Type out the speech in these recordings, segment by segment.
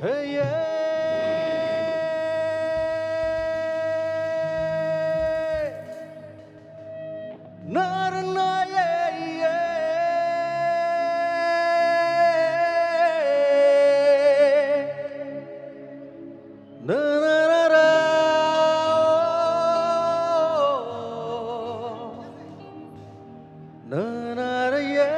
Na, na, na, yeah,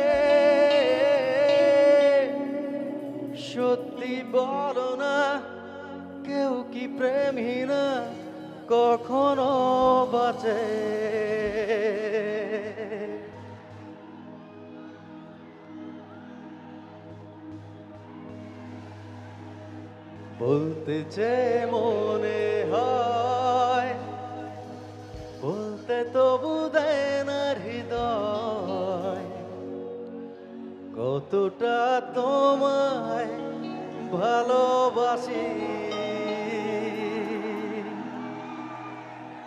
বলো না কেউ কি প্রেমহীনা কখনো বাঁচে? বলতে যে মনে হয়, বলতে তবু দেয় না হৃদয়, কতটা তোমায় ভালোবাসি।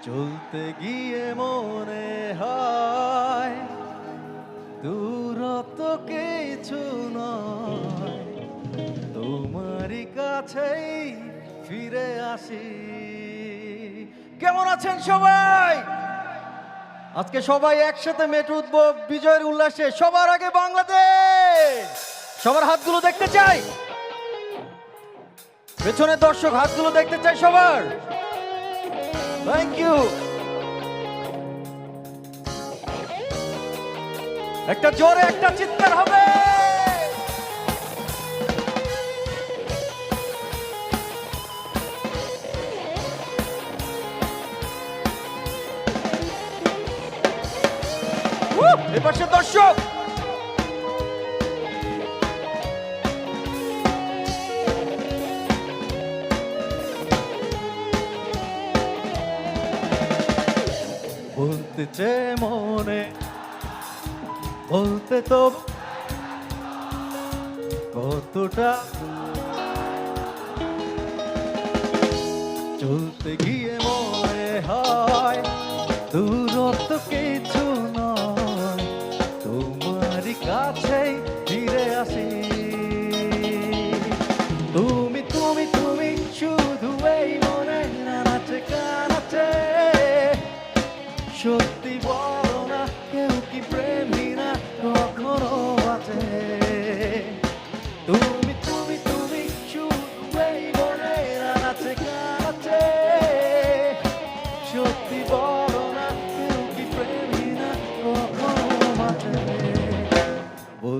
চলতে গিয়ে মনে হয় দূরত্ব কিছু নয়। তোমারই কাছেই ফিরে আসি। কেমন আছেন সবাই? আজকে সবাই একসাথে মেটে উঠবো বিজয়ের উল্লাসে, সবার আগে বাংলাদেশ! সবার হাতগুলো দেখতে চাই। পেছনের দর্শক হাতগুলো দেখতে চাই সবার। থ্যাংক ইউ একটা জোরে, একটা চিৎকার হবে। এপাশে দর্শক। বলতে মনে। বলতে তো কতটা চলতে গিয়ে মনে হয় দূরত্ব কিছু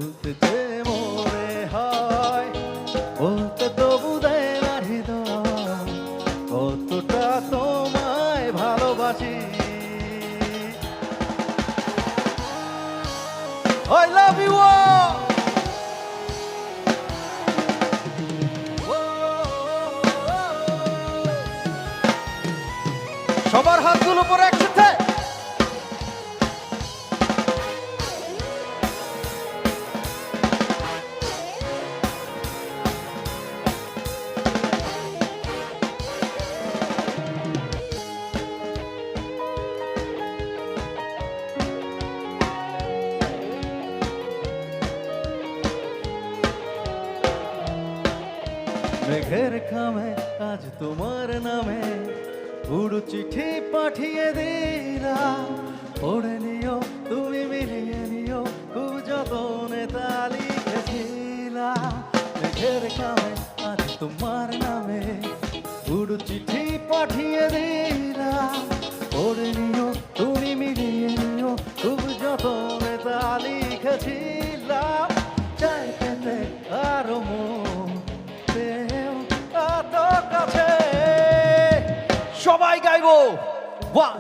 বলতে মনে হয় বলতে তবু দেয় না কতটা তোমায় ভালোবাসি I love you all! সবার হাতগুলো পরে মেঘের খামে আজ তোমার নামে উড়ু চিঠি পাঠিয়ে দিলা। পড়ে নিও, তুমি মিলিয়ে নিও খুব যতনে তালি খেছিলা। মেঘের খামে আজ তোমার নামে উড়ু চিঠি এত কাছে সবাই গাইবো ওয়ান